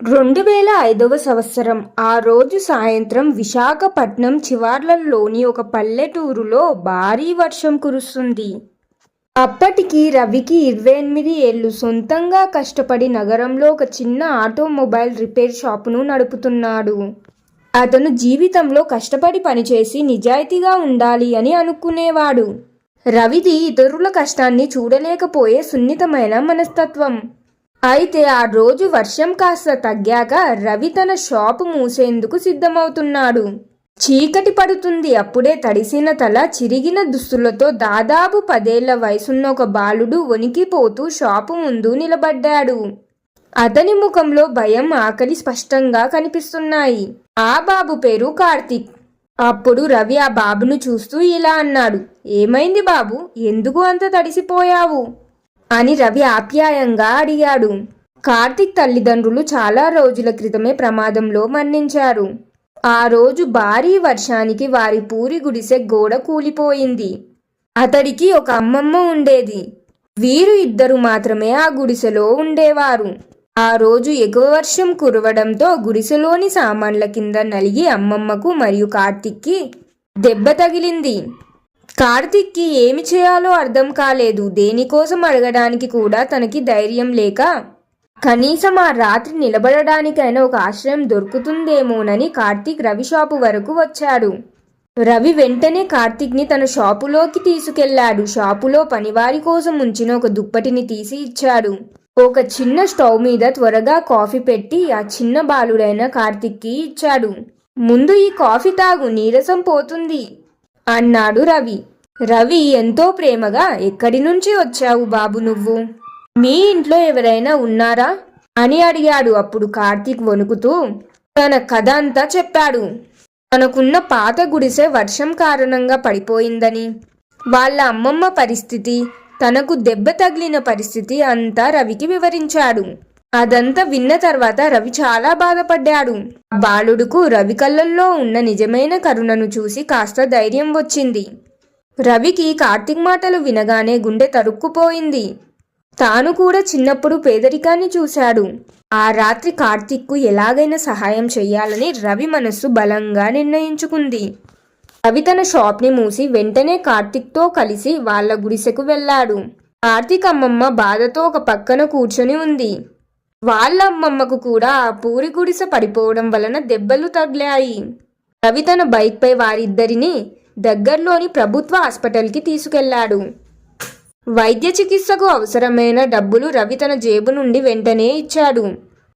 రెండు వేల ఐదవ సంవత్సరం ఆ రోజు సాయంత్రం విశాఖపట్నం చివర్లలోని ఒక పల్లెటూరులో భారీ వర్షం కురుస్తుంది. అప్పటికి రవికి ఇరవై ఎనిమిది ఏళ్ళు. సొంతంగా కష్టపడి నగరంలో ఒక చిన్న ఆటోమొబైల్ రిపేర్ షాపును నడుపుతున్నాడు. అతను జీవితంలో కష్టపడి పనిచేసి నిజాయితీగా ఉండాలి అని అనుకునేవాడు. రవిది ఇతరుల కష్టాన్ని చూడలేకపోయే సున్నితమైన మనస్తత్వం. అయితే ఆ రోజు వర్షం కాస్త తగ్గాక రవి తన షాపు మూసేందుకు సిద్ధమవుతున్నాడు. చీకటి పడుతుంది. అప్పుడే తడిసిన తల చిరిగిన దుస్తులతో దాదాపు పదేళ్ళ వయసున్న ఒక బాలుడు వణికిపోతూ షాపు ముందు నిలబడ్డాడు. అతని ముఖంలో భయం ఆకలి స్పష్టంగా కనిపిస్తున్నాయి. ఆ బాబు పేరు కార్తీక్. అప్పుడు రవి ఆ బాబును చూస్తూ ఇలా అన్నాడు. ఏమైంది బాబు? ఎందుకు అంత తడిసిపోయావు? అని రవి ఆప్యాయంగా అడిగాడు. కార్తీక్ తల్లిదండ్రులు చాలా రోజుల క్రితమే ప్రమాదంలో మరణించారు. ఆ రోజు భారీ వర్షానికి వారి పూరి గుడిసె గోడ కూలిపోయింది. అతడికి ఒక అమ్మమ్మ ఉండేది. వీరు ఇద్దరు మాత్రమే ఆ గుడిసెలో ఉండేవారు. ఆ రోజు ఎగువ వర్షం కురవడంతో గుడిసెలోని సామాన్ల కింద నలిగి అమ్మమ్మకు మరియు కార్తిక్కి దెబ్బ తగిలింది. కార్తిక్కి ఏమి చేయాలో అర్థం కాలేదు. దేనికోసం అడగడానికి కూడా తనకి ధైర్యం లేక కనీసం ఆ రాత్రి నిలబడడానికైనా ఒక ఆశ్రయం దొరుకుతుందేమోనని కార్తీక్ రవి షాపు వరకు వచ్చాడు. రవి వెంటనే కార్తీక్ని తన షాపులోకి తీసుకెళ్ళాడు. షాపులో పనివారి కోసం ఉంచిన ఒక దుప్పటిని తీసి ఇచ్చాడు. ఒక చిన్న స్టవ్ మీద త్వరగా కాఫీ పెట్టి ఆ చిన్న బాలుడైన కార్తీక్కి ఇచ్చాడు. ముందు ఈ కాఫీ తాగు నీరసం పోతుంది. అన్నాడు రవి. రవి ఎంతో ప్రేమగా ఎక్కడి నుంచి వచ్చావు బాబు నువ్వు? మీ ఇంట్లో ఎవరైనా ఉన్నారా? అని అడిగాడు. అప్పుడు కార్తీక్ వణుకుతూ తన కథ అంతా చెప్పాడు. తనకున్న పాత గుడిసె వర్షం కారణంగా పడిపోయిందని వాళ్ళ అమ్మమ్మ పరిస్థితి తనకు దెబ్బ తగిలిన పరిస్థితి అంతా రవికి వివరించాడు. అదంతా విన్న తర్వాత రవి చాలా బాధపడ్డాడు. ఆ బాలుడుకు రవి కళ్ళల్లో ఉన్న నిజమైన కరుణను చూసి కాస్త ధైర్యం వచ్చింది. రవికి కార్తీక్ మాటలు వినగానే గుండె తరుక్కుపోయింది. తాను కూడా చిన్నప్పుడు పేదరికాన్ని చూశాడు. ఆ రాత్రి కార్తీక్కు ఎలాగైనా సహాయం చేయాలని రవి మనస్సు బలంగా నిర్ణయించుకుంది. రవి తన షాప్ని మూసి వెంటనే కార్తీక్తో కలిసి వాళ్ళ గుడిసెకు వెళ్ళాడు. కార్తీక్ అమ్మమ్మ బాధతో ఒక పక్కన కూర్చొని ఉంది. వాళ్ళ అమ్మమ్మకు కూడా ఆ పూరి గుడిసె పడిపోవడం వలన దెబ్బలు తగిలాయి. రవి తన బైక్పై వారిద్దరిని దగ్గరలోని ప్రభుత్వ హాస్పిటల్కి తీసుకెళ్ళాడు. వైద్య చికిత్సకు అవసరమైన డబ్బులు రవి తన జేబు నుండి వెంటనే ఇచ్చాడు.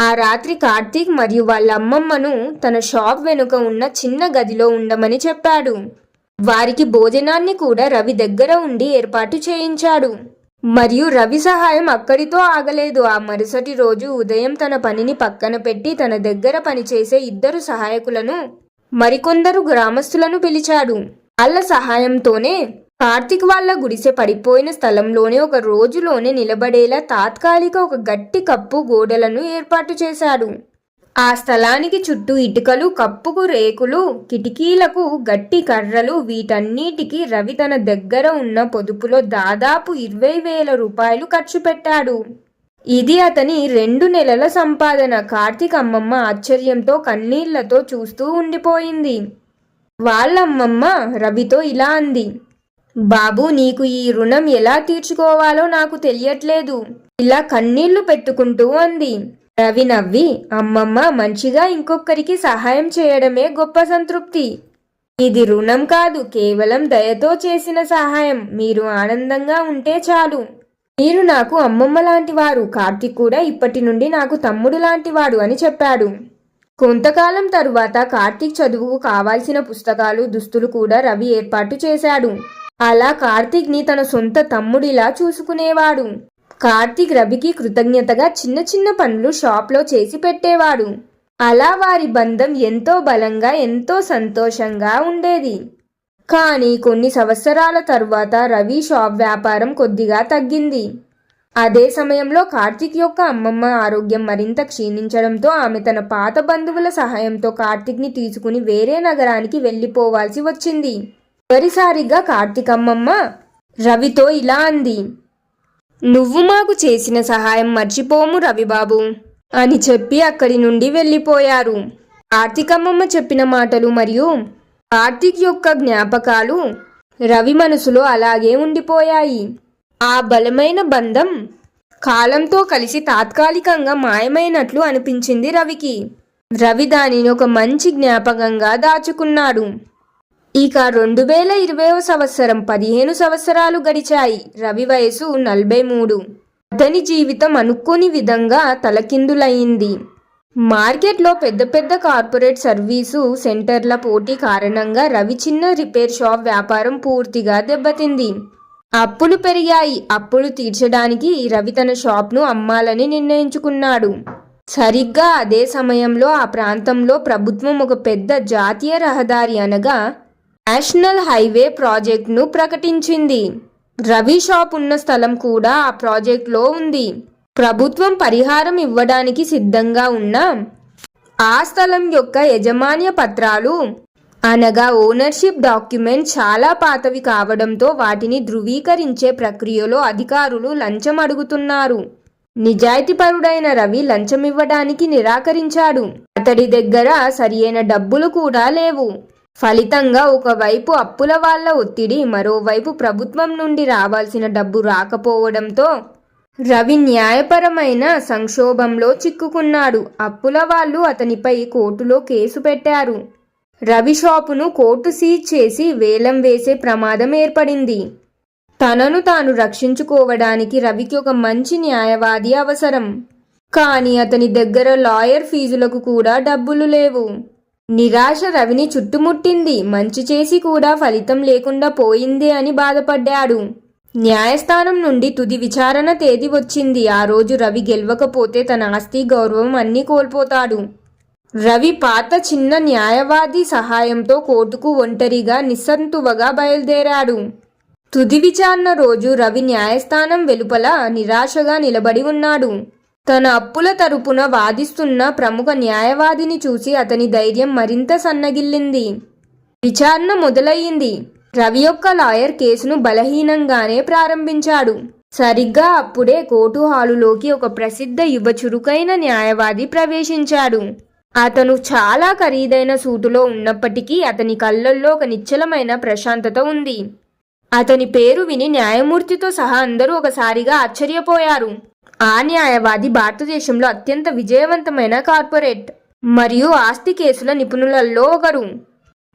ఆ రాత్రి కార్తీక్ మరియు వాళ్ళ అమ్మమ్మను తన షాప్ వెనుక ఉన్న చిన్న గదిలో ఉండమని చెప్పాడు. వారికి భోజనాన్ని కూడా రవి దగ్గర ఉండి ఏర్పాటు చేయించాడు. మరియు రవి సహాయం అక్కడితో ఆగలేదు. ఆ మరుసటి రోజు ఉదయం తన పనిని పక్కన పెట్టి తన దగ్గర పనిచేసే ఇద్దరు సహాయకులను మరికొందరు గ్రామస్తులను పిలిచాడు. వాళ్ళ సహాయంతోనే కార్తిక్ వాళ్ళ గుడిసె పడిపోయిన స్థలంలోనే ఒక రోజులోనే నిలబడేలా తాత్కాలిక ఒక గట్టి కప్పు గోడలను ఏర్పాటు చేశాడు. ఆ స్థలానికి చుట్టూ ఇటుకలు కప్పుకు రేకులు కిటికీలకు గట్టి కర్రలు వీటన్నిటికీ రవి తన దగ్గర ఉన్న పొదుపులో దాదాపు ఇరవై వేల రూపాయలు ఖర్చు పెట్టాడు. ఇది అతని రెండు నెలల సంపాదన. కార్తీక్ అమ్మమ్మ ఆశ్చర్యంతో కన్నీళ్ళతో చూస్తూ ఉండిపోయింది. వాళ్ళమ్మమ్మ రవితో ఇలా అంది బాబు నీకు ఈ రుణం ఎలా తీర్చుకోవాలో నాకు తెలియట్లేదు. ఇలా కన్నీళ్ళు పెట్టుకుంటూ అంది. రవి నవ్వి అమ్మమ్మ మంచిగా ఇంకొకరికి సహాయం చేయడమే గొప్ప సంతృప్తి. ఇది రుణం కాదు కేవలం దయతో చేసిన సహాయం. మీరు ఆనందంగా ఉంటే చాలు. మీరు నాకు అమ్మమ్మ లాంటివారు కార్తిక్ కూడా ఇప్పటి నుండి నాకు తమ్ముడు లాంటివాడు అని చెప్పాడు. కొంతకాలం తరువాత కార్తీక్ చదువుకు కావాల్సిన పుస్తకాలు దుస్తులు కూడా రవి ఏర్పాటు చేశాడు. అలా కార్తీక్ని తన సొంత తమ్ముడిలా చూసుకునేవాడు. కార్తీక్ రవికి కృతజ్ఞతగా చిన్న చిన్న పనులు షాప్లో చేసి పెట్టేవాడు. అలా వారి బంధం ఎంతో బలంగా ఎంతో సంతోషంగా ఉండేది. కానీ కొన్ని సంవత్సరాల తరువాత రవి షాప్ వ్యాపారం కొద్దిగా తగ్గింది. అదే సమయంలో కార్తీక్ యొక్క అమ్మమ్మ ఆరోగ్యం మరింత క్షీణించడంతో ఆమె తన పాత బంధువుల సహాయంతో కార్తీక్ని తీసుకుని వేరే నగరానికి వెళ్ళిపోవాల్సి వచ్చింది. చివరిసారిగా కార్తీక్ అమ్మమ్మ రవితో ఇలా అంది. నువ్వు మాకు చేసిన సహాయం మర్చిపోము రవిబాబు అని చెప్పి అక్కడి నుండి వెళ్ళిపోయారు. కార్తీకమ్మమ్మ చెప్పిన మాటలు మరియు కార్తీక్ యొక్క జ్ఞాపకాలు రవి మనసులో అలాగే ఉండిపోయాయి. ఆ బలమైన బంధం కాలంతో కలిసి తాత్కాలికంగా మాయమైనట్లు అనిపించింది రవికి. రవి దానిని ఒక మంచి జ్ఞాపకంగా దాచుకున్నాడు. ఇక రెండు వేల ఇరవైవ సంవత్సరం పదిహేను సంవత్సరాలు గడిచాయి. రవి వయసు నలభై మూడు. అతని జీవితం అనుకోని విధంగా తలకిందులయ్యింది మార్కెట్లో పెద్ద పెద్ద కార్పొరేట్ సర్వీసు సెంటర్ల పోటీ కారణంగా రవి చిన్న రిపేర్ షాప్ వ్యాపారం పూర్తిగా దెబ్బతింది. అప్పులు పెరిగాయి. అప్పులు తీర్చడానికి రవి తన షాప్ను అమ్మాలని నిర్ణయించుకున్నాడు. సరిగ్గా అదే సమయంలో ఆ ప్రాంతంలో ప్రభుత్వం ఒక పెద్ద జాతీయ రహదారి అనగా నేషనల్ హైవే ప్రాజెక్టును ప్రకటించింది. రవి షాప్ ఉన్న స్థలం కూడా ఆ ప్రాజెక్టులో ఉంది. ప్రభుత్వం పరిహారం ఇవ్వడానికి సిద్ధంగా ఉన్న ఆ స్థలం యొక్క యజమాన్య పత్రాలు అనగా ఓనర్షిప్ డాక్యుమెంట్ చాలా పాతవి కావడంతో వాటిని ధృవీకరించే ప్రక్రియలో అధికారులు లంచం అడుగుతున్నారు. నిజాయితీపరుడైన రవి లంచం ఇవ్వడానికి నిరాకరించాడు. అతడి దగ్గర సరియైన డబ్బులు కూడా లేవు. ఫలితంగా ఒకవైపు అప్పుల వాళ్ళ ఒత్తిడి మరోవైపు ప్రభుత్వం నుండి రావాల్సిన డబ్బు రాకపోవడంతో రవి న్యాయపరమైన సంక్షోభంలో చిక్కుకున్నాడు. అప్పుల వాళ్ళు అతనిపై కోర్టులో కేసు పెట్టారు. రవి షాపును కోర్టు సీజ్ చేసి వేలం వేసే ప్రమాదం ఏర్పడింది. తనను తాను రక్షించుకోవడానికి రవికి ఒక మంచి న్యాయవాది అవసరం. కానీ అతని దగ్గర లాయర్ ఫీజులకు కూడా డబ్బులు లేవు. నిరాశ రవిని చుట్టుముట్టింది. మంచి చేసి కూడా ఫలితం లేకుండా పోయిందే అని బాధపడ్డాడు. న్యాయస్థానం నుండి తుది విచారణ తేదీ వచ్చింది. ఆ రోజు రవి గెలవకపోతే తన ఆస్తి గౌరవం అన్నీ కోల్పోతాడు. రవి పాత చిన్న న్యాయవాది సహాయంతో కోర్టుకు ఒంటరిగా నిస్సంతువగా బయలుదేరాడు. తుది విచారణ రోజు రవి న్యాయస్థానం వెలుపల నిరాశగా నిలబడి ఉన్నాడు. తన అప్పుల తరపున వాదిస్తున్న ప్రముఖ న్యాయవాదిని చూసి అతని ధైర్యం మరింత సన్నగిల్లింది. విచారణ మొదలయ్యింది. రవి యొక్క లాయర్ కేసును బలహీనంగానే ప్రారంభించాడు. సరిగ్గా అప్పుడే కోర్టు హాలులోకి ఒక ప్రసిద్ధ యువ చురుకైన న్యాయవాది ప్రవేశించాడు. అతను చాలా ఖరీదైన సూటులో ఉన్నప్పటికీ అతని కళ్ళల్లో ఒక నిశ్చలమైన ప్రశాంతత ఉంది. అతని పేరు విని న్యాయమూర్తితో సహా అందరూ ఒకసారిగా ఆశ్చర్యపోయారు. ఆ న్యాయవాది భారతదేశంలో అత్యంత విజయవంతమైన కార్పొరేట్ మరియు ఆస్తి కేసుల నిపుణులలో ఒకరు.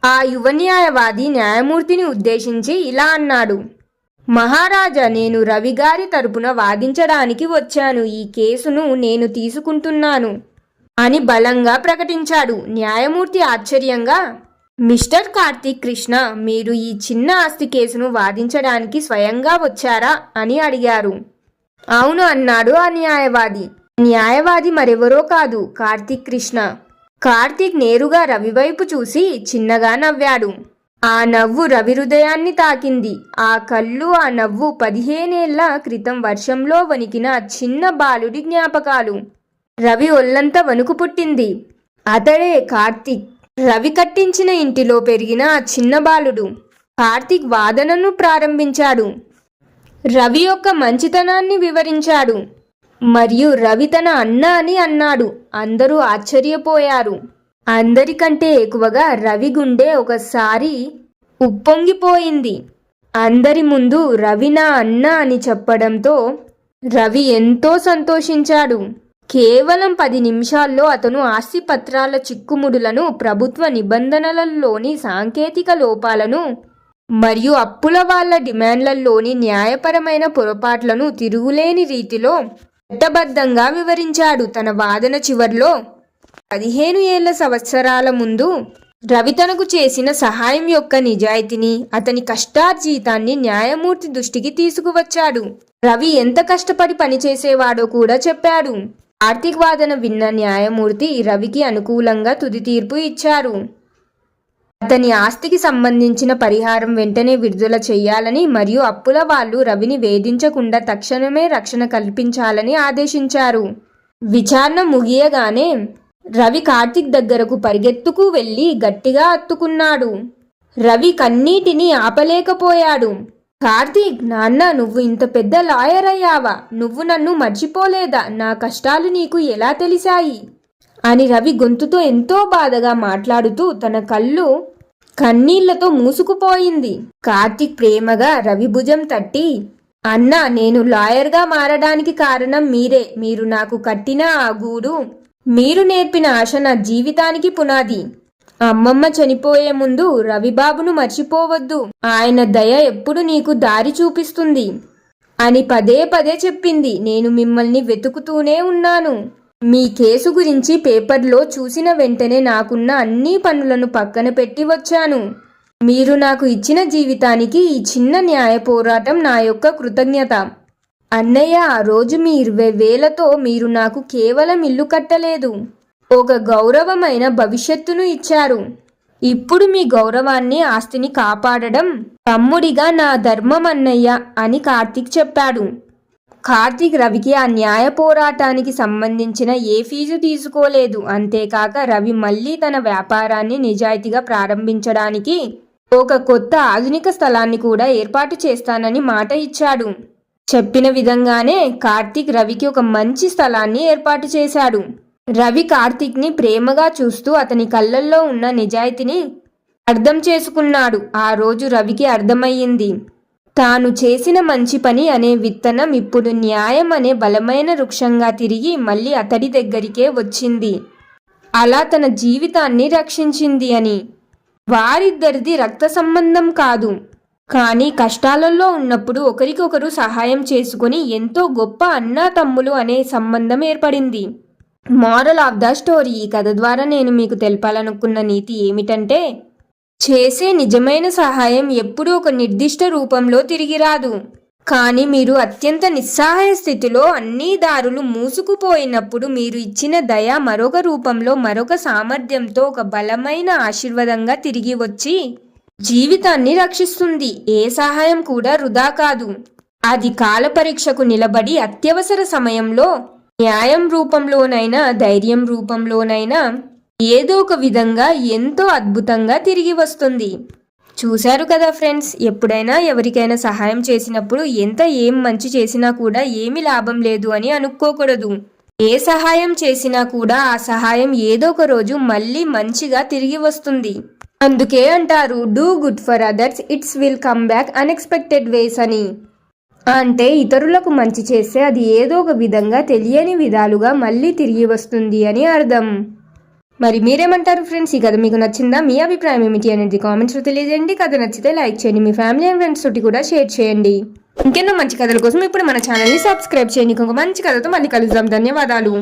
ఆ యువ న్యాయవాది న్యాయమూర్తిని ఉద్దేశించి ఇలా అన్నాడు. మహారాజా నేను రవి గారి తరపున వాదించడానికి వచ్చాను. ఈ కేసును నేను తీసుకుంటున్నాను అని బలంగా ప్రకటించాడు. న్యాయమూర్తి ఆశ్చర్యంగా మిస్టర్ కార్తీక్ కృష్ణ మీరు ఈ చిన్న ఆస్తి కేసును వాదించడానికి స్వయంగా వచ్చారా? అని అడిగారు. అవును అన్నాడు ఆ న్యాయవాది. న్యాయవాది మరెవరో కాదు కార్తీక్ కృష్ణ. కార్తీక్ నేరుగా రవివైపు చూసి చిన్నగా నవ్వాడు. ఆ నవ్వు రవి హృదయాన్ని తాకింది. ఆ కళ్ళు ఆ నవ్వు పదిహేనేళ్ళ క్రితం వర్షంలో వణికిన చిన్న బాలుడి జ్ఞాపకాలు. రవి ఒళ్ళంతా వణుకు పుట్టింది. అతడే కార్తీక్. రవి కట్టించిన ఇంటిలో పెరిగిన ఆ చిన్న బాలుడు. కార్తీక్ వాదనను ప్రారంభించాడు. రవి యొక్క మంచితనాన్ని వివరించాడు. మరియు రవి తన అన్న అని అన్నాడు. అందరూ ఆశ్చర్యపోయారు. అందరికంటే ఎక్కువగా రవి గుండె ఒకసారి ఉప్పొంగిపోయింది. అందరి ముందు రవి నా అన్న అని చెప్పడంతో రవి ఎంతో సంతోషించాడు. కేవలం పది నిమిషాల్లో అతను ఆస్తి పత్రాల చిక్కుముడులను ప్రభుత్వ నిబంధనలలోని సాంకేతిక లోపాలను మరియు అప్పుల వాళ్ళ డిమాండ్లలోని న్యాయపరమైన పొరపాట్లను తిరుగులేని రీతిలో చట్టబద్ధంగా వివరించాడు. తన వాదన చివర్లో పదిహేను ఏళ్ళ సంవత్సరాల ముందు రవి తనకు చేసిన సహాయం యొక్క నిజాయితీని అతని కష్టార్జీతాన్ని న్యాయమూర్తి దృష్టికి తీసుకువచ్చాడు. రవి ఎంత కష్టపడి పనిచేసేవాడో కూడా చెప్పాడు. ఆర్థిక వాదన విన్న న్యాయమూర్తి రవికి అనుకూలంగా తుది తీర్పు ఇచ్చారు. అతని ఆస్తికి సంబంధించిన పరిహారం వెంటనే విడుదల చేయాలని మరియు అప్పుల వాళ్ళు రవిని వేధించకుండా తక్షణమే రక్షణ కల్పించాలని ఆదేశించారు. విచారణ ముగియగానే రవి కార్తిక్ దగ్గరకు పరిగెత్తుకు వెళ్ళి గట్టిగా అత్తుకున్నాడు. రవి కన్నీటిని ఆపలేకపోయాడు. కార్తీక్ నాన్న నువ్వు ఇంత పెద్ద లాయర్ అయ్యావా? నువ్వు నన్ను మర్చిపోలేదా? నా కష్టాలు నీకు ఎలా తెలిసాయి? అని రవి గొంతుతో ఎంతో బాధగా మాట్లాడుతూ తన కళ్ళు కన్నీళ్ళతో మూసుకుపోయింది. కార్తిక్ ప్రేమగా రవి భుజం తట్టి అన్నా నేను లాయర్గా మారడానికి కారణం మీరే. మీరు నాకు కట్టిన ఆ గూడు మీరు నేర్పిన ఆశ నా జీవితానికి పునాది. అమ్మమ్మ చనిపోయే ముందు రవిబాబును మర్చిపోవద్దు. ఆయన దయ ఎప్పుడు నీకు దారి చూపిస్తుంది. అని పదే పదే చెప్పింది. నేను మిమ్మల్ని వెతుకుతూనే ఉన్నాను. మీ కేసు గురించి పేపర్లో చూసిన వెంటనే నాకున్న అన్ని పనులను పక్కన పెట్టి వచ్చాను. మీరు నాకు ఇచ్చిన జీవితానికి ఈ చిన్న న్యాయ పోరాటం నా యొక్క కృతజ్ఞత. అన్నయ్య ఆ రోజు మీ ఇరవై వేలతో మీరు నాకు కేవలం ఇల్లు కట్టలేదు. ఒక గౌరవమైన భవిష్యత్తును ఇచ్చారు. ఇప్పుడు మీ గౌరవాన్ని ఆస్తిని కాపాడడం తమ్ముడిగా నా ధర్మం అన్నయ్య అని కార్తీక్ చెప్పాడు. కార్తీక్ రవికి ఆ న్యాయ పోరాటానికి సంబంధించిన ఏ ఫీజు తీసుకోలేదు. అంతేకాక రవి మళ్ళీ తన వ్యాపారాన్ని నిజాయితీగా ప్రారంభించడానికి ఒక కొత్త ఆధునిక స్థలాన్ని కూడా ఏర్పాటు చేస్తానని మాట ఇచ్చాడు. చెప్పిన విధంగానే కార్తీక్ రవికి ఒక మంచి స్థలాన్ని ఏర్పాటు చేశాడు. రవి కార్తీక్ని ప్రేమగా చూస్తూ అతని కళ్ళల్లో ఉన్న నిజాయితీని అర్థం చేసుకున్నాడు. ఆ రోజు రవికి అర్థమయ్యింది. తాను చేసిన మంచి పని అనే విత్తనం ఇప్పుడు న్యాయం అనే బలమైన వృక్షంగా తిరిగి మళ్ళీ అతడి దగ్గరికే వచ్చింది. అలా తన జీవితాన్ని రక్షించింది అని. వారిద్దరిది రక్త సంబంధం కాదు. కానీ కష్టాలలో ఉన్నప్పుడు ఒకరికొకరు సహాయం చేసుకుని ఎంతో గొప్ప అన్నా తమ్ములు అనే సంబంధం ఏర్పడింది. మారల్ ఆఫ్ ద స్టోరీ ఈ కథ ద్వారా నేను మీకు తెలపాలనుకున్న నీతి ఏమిటంటే చేసే నిజమైన సహాయం ఎప్పుడూ ఒక నిర్దిష్ట రూపంలో తిరిగి రాదు. కానీ మీరు అత్యంత నిస్సహాయ స్థితిలో అన్ని దారులు మూసుకుపోయినప్పుడు మీరు ఇచ్చిన దయ మరొక రూపంలో మరొక సామర్థ్యంతో ఒక బలమైన ఆశీర్వాదంగా తిరిగి వచ్చి జీవితాన్ని రక్షిస్తుంది. ఏ సహాయం కూడా వృధా కాదు. అది కాల పరీక్షకు నిలబడి అత్యవసర సమయంలో న్యాయం రూపంలోనైనా ధైర్యం రూపంలోనైనా ఏదో ఒక విధంగా ఎంతో అద్భుతంగా తిరిగి వస్తుంది. చూశారు కదా ఫ్రెండ్స్ ఎప్పుడైనా ఎవరికైనా సహాయం చేసినప్పుడు ఎంత ఏం మంచి చేసినా కూడా ఏమి లాభం లేదు అని అనుకోకూడదు. ఏ సహాయం చేసినా కూడా ఆ సహాయం ఏదో ఒక రోజు మళ్ళీ మంచిగా తిరిగి వస్తుంది. అందుకే అంటారు do good for others it's will come back unexpected ways అని. అంటే ఇతరులకు మంచి చేస్తే అది ఏదో ఒక విధంగా తెలియని విధాలుగా మళ్ళీ తిరిగి వస్తుంది అని అర్థం. మరి మీరేమంటారు ఫ్రెండ్స్? ఈ కథ మీకు నచ్చిందా? మీ అభిప్రాయం ఏమిటి అనేది కామెంట్స్లో తెలియజేయండి. కథ నచ్చితే లైక్ చేయండి. మీ ఫ్యామిలీ అండ్ ఫ్రెండ్స్ తోటి కూడా షేర్ చేయండి. ఇంకెన్నో మంచి కథల కోసం ఇప్పుడు మన ఛానల్ని సబ్స్క్రైబ్ చేయండి. ఇంకొక మంచి కథతో మళ్ళీ కలుద్దాం. ధన్యవాదాలు.